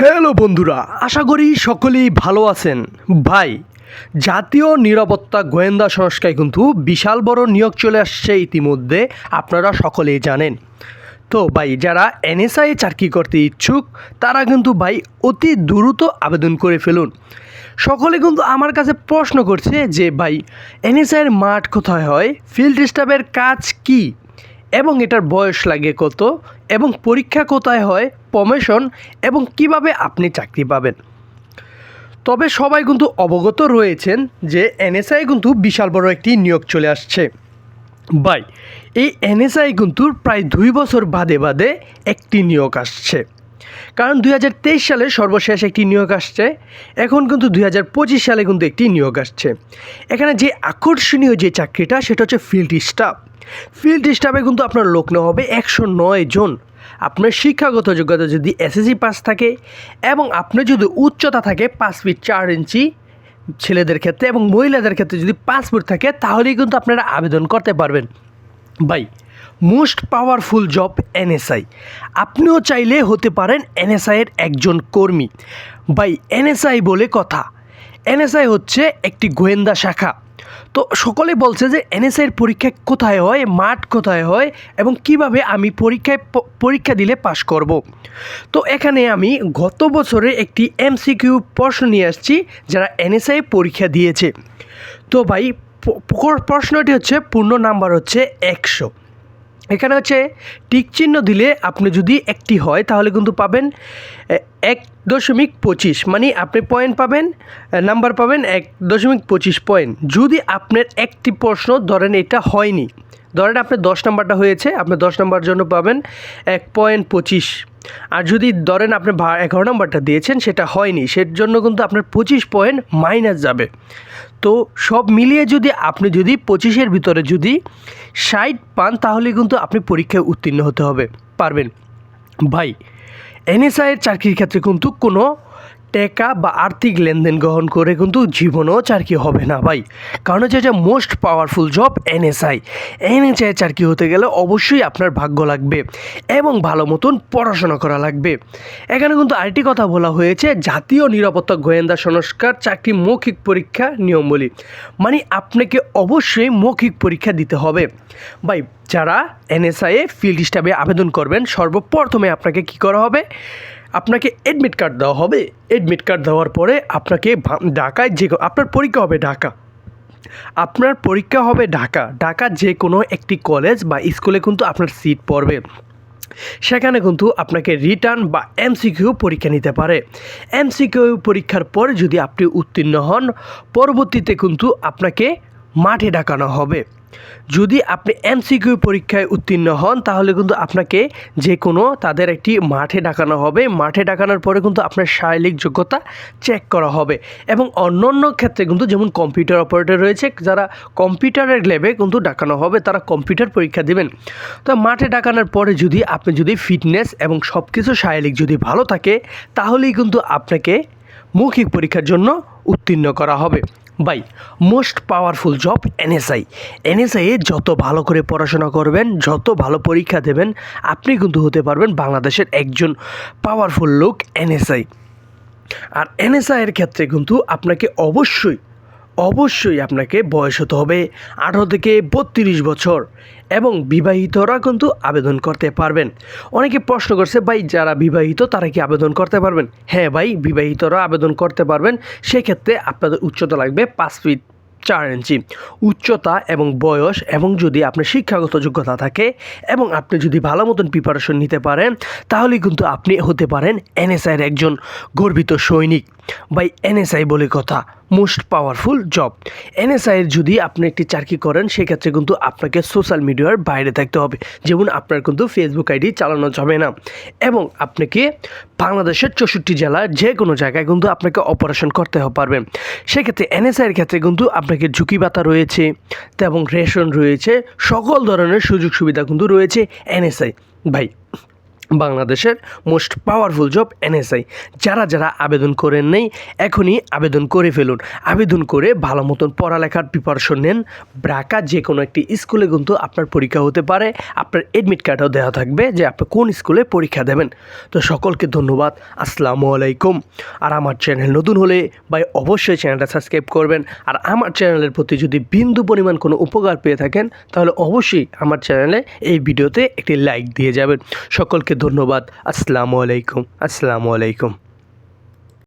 Hello বন্ধুরা, আশা করি সকলেই ভালো আছেন। ভাই, জাতীয় নিরাপত্তা গোয়েন্দা সংস্থায় কিন্তু বিশাল বড় নিয়োগ চলে আসছে ইতিমধ্যে, আপনারা সকলেই জানেন। তো ভাই, যারা এনএসআই চাকরি করতে ইচ্ছুক, তারা কিন্তু ভাই অতি দ্রুত আবেদন করে ফেলুন। সকলে কিন্তু আমার কাছে প্রশ্ন করছে যে ভাই এনএসআইয়ের মাঠ কোথায় হয়? ফিল্ড স্টাফের কাজ কী? এবং এটার বয়স লাগে কত, এবং পরীক্ষা কোথায় হয় প্রমোশন এবং কীভাবে আপনি চাকরি পাবেন। তবে সবাই কিন্তু অবগত রয়েছেন যে এনএসআই কিন্তু বিশাল বড় একটি নিয়োগ চলে আসছে। বাই এই এনএসআই কিন্তু প্রায় দুই বছর বাদে বাদে একটি নিয়োগ আসছে। কারণ দুই হাজার তেইশ সালে সর্বশেষ একটি নিয়োগ আসছে। এখন কিন্তু দুই হাজার পঁচিশ সালে কিন্তু একটি নিয়োগ আসছে। এখানে যে আকর্ষণীয় যে চাকরিটা, সেটা হচ্ছে ফিল্ড স্টাফ। ফিল্ড স্টাফে কিন্তু আপনার লোক নেওয়া হবে একশো নয় জন। আপনার শিক্ষাগত যোগ্যতা যদি এসএসসি পাস থাকে এবং আপনার যদি উচ্চতা থাকে পাঁচ ফিট চার ইঞ্চি ছেলেদের ক্ষেত্রে এবং মহিলাদের ক্ষেত্রে যদি ফুট থাকে, তাহলেই কিন্তু আপনারা আবেদন করতে পারবেন। By most powerful job NSI. আপনিও চাইলে হতে পারেন এনএসআইয়ের একজন কর্মী। বাই, এনএসআই বলে কথা। এনএসআই হচ্ছে একটি গোয়েন্দা শাখা। তো সকলে বলছে যে এনএসআইয়ের পরীক্ষা কোথায় হয়, মাঠ কোথায় হয় এবং কীভাবে আমি পরীক্ষায় পরীক্ষা দিলে পাশ করব। তো এখানে আমি গত বছরে একটি এমসিকিউ প্রশ্ন নিয়ে আসছি, যারা এনএসআই পরীক্ষা দিয়েছে। তো ভাই প্রশ্নটি হচ্ছে, পূর্ণ নাম্বার হচ্ছে একশো। এখানে হচ্ছে টিক চিহ্ন দিলে আপনি যদি একটি হয়, তাহলে কিন্তু পাবেন এক দশমিক পঁচিশ। মানে আপনি পয়েন্ট পাবেন নাম্বার পাবেন, এক দশমিক পঁচিশ পয়েন্ট যদি আপনার একটি প্রশ্ন ধরেন এটা হয়নি, ধরেন আপনার দশ নাম্বারটা হয়েছে, আপনি দশ নাম্বার জন্য পাবেন এক পয়েন্ট পঁচিশ। আর যদি ধরেন আপনি এগারো নাম্বারটা দিয়েছেন, সেটা হয়নি সের জন্য কিন্তু আপনার পঁচিশ পয়েন্ট মাইনাস যাবে। তো সব মিলিয়ে যদি আপনি যদি পঁচিশের ভিতরে যদি ষাট পান, তাহলে কিন্তু আপনি পরীক্ষায় উত্তীর্ণ হতে হবে। পারবেন? ভাই, এনএসআইয়ের চাকরির ক্ষেত্রে কিন্তু কোনো টাকা বা আর্থিক লেনদেন গ্রহণ করে কিন্তু জীবনেও চারকি হবে না ভাই। কারণ হচ্ছে যে most powerful job NSI NSI চারকি হতে গেলে অবশ্যই আপনার ভাগ্য লাগবে এবং ভালো মতন পড়াশোনা করা লাগবে। এখানে কিন্তু আরেকটি কথা বলা হয়েছে, জাতীয় নিরাপত্তা গোয়েন্দা সংস্কার চাকরি মৌখিক পরীক্ষা নিয়মবলী মানে আপনাকে অবশ্যই মৌখিক পরীক্ষা দিতে হবে। ভাই, যারা এনএসআইয়ে ফিল্ড স্টাফে আবেদন করবেন, সর্বপ্রথমে আপনাকে কি করা হবে? আপনাকে অ্যাডমিট কার্ড দেওয়া হবে। এডমিট কার্ড দেওয়ার পরে আপনাকে ঢাকায় যে আপনার পরীক্ষা হবে ঢাকা। আপনার পরীক্ষা হবে ঢাকা। ঢাকা যে কোনো একটি কলেজ বা স্কুলে কিন্তু আপনার সিট পড়বে। সেখানে কিন্তু আপনাকে রিটার্ন বা এমসিকিউ পরীক্ষা নিতে পারে। এমসিকিউ পরীক্ষার পরে যদি আপনি উত্তীর্ণ হন, পরবর্তীতে কিন্তু আপনাকে মাঠে ডাকানো হবে। যদি আপনি এমসিকিউ পরীক্ষায় উত্তীর্ণ হন, তাহলে কিন্তু আপনাকে যে কোনো তাদের একটি মাঠে ডাকানো হবে। মাঠে ডাকানোর পরে কিন্তু আপনার শারীরিক যোগ্যতা চেক করা হবে। এবং অন্য অন্য ক্ষেত্রে কিন্তু যেমন কম্পিউটার অপারেটর রয়েছে, যারা কম্পিউটারের ল্যাবে কিন্তু ডাকানো হবে, তারা কম্পিউটার পরীক্ষা দেবেন। তো মাঠে ডাকানোর পরে যদি আপনি যদি ফিটনেস এবং সব কিছু শারীরিক যদি ভালো থাকে, তাহলেই কিন্তু আপনাকে মৌখিক পরীক্ষার জন্য উত্তীর্ণ করা হবে। By most powerful job NSI এনএসআইয়ে যত ভালো করে পড়াশোনা করবেন, যত ভালো পরীক্ষা দেবেন, আপনি কিন্তু হতে পারবেন বাংলাদেশের একজন পাওয়ারফুল লোক এনএসআই আর এনএসআইয়ের ক্ষেত্রে কিন্তু আপনাকে অবশ্যই অবশ্যই আপনাকে বয়স হতে হবে আঠারো থেকে বত্রিশ বছর এবং বিবাহিতরা কিন্তু আবেদন করতে পারবেন। অনেকে প্রশ্ন করছে, ভাই, যারা বিবাহিত তারা কি আবেদন করতে পারবেন? হ্যাঁ ভাই, বিবাহিতরা আবেদন করতে পারবেন। সেক্ষেত্রে আপনাদের উচ্চতা লাগবে পাঁচ ফিট চার ইঞ্চি। উচ্চতা এবং বয়স এবং যদি আপনার শিক্ষাগত যোগ্যতা থাকে এবং আপনি যদি ভালো মতন প্রিপারেশন নিতে পারেন, তাহলে কিন্তু আপনি হতে পারেন এনএসআইয়ের একজন গর্বিত সৈনিক। বাই এনএসআই বলে কথা। Most powerful job. এনএসআইয়ের যদি আপনি একটি চাকরি করেন, সেক্ষেত্রে কিন্তু আপনাকে সোশ্যাল মিডিয়ার বাইরে থাকতে হবে। যেমন আপনার কিন্তু ফেসবুক আইডি চালানো যাবে না। এবং আপনাকে বাংলাদেশের চৌষট্টি জেলার যে কোনো জায়গায় কিন্তু আপনাকে অপারেশন করতে পারবেন। সেক্ষেত্রে এনএসআইয়ের ক্ষেত্রে কিন্তু আপনাকে ঝুঁকি ভাতা রয়েছে এবং রেশন রয়েছে। সকল ধরনের সুযোগ সুবিধা কিন্তু রয়েছে এনএসআই। ভাই বাংলাদেশের মোস্ট পাওয়ারফুল জব এনএসআই। যারা যারা আবেদন করেন নেই, এখনই আবেদন করে ফেলুন। আবেদন করে ভালো মতন পড়ালেখার প্রিপারেশন নেন। ব্রাকা যে কোনো একটি স্কুলে কিন্তু আপনার পরীক্ষা হতে পারে, আপনার এডমিট কার্ডও দেওয়া থাকবে যে আপনি কোন স্কুলে পরীক্ষা দেবেন। তো সকলকে ধন্যবাদ, আসসালামু আলাইকুম। আর আমার চ্যানেল নতুন হলে ভাই অবশ্যই চ্যানেলটা সাবস্ক্রাইব করবেন। আর আমার চ্যানেলের প্রতি যদি বিন্দু পরিমাণ কোনো উপকার পেয়ে থাকেন, তাহলে অবশ্যই আমার চ্যানেলে এই ভিডিওতে একটি লাইক দিয়ে যাবেন। সকলকে ধন্যবাদ। আসসালামু আলাইকুম। আসসালামু আলাইকুম।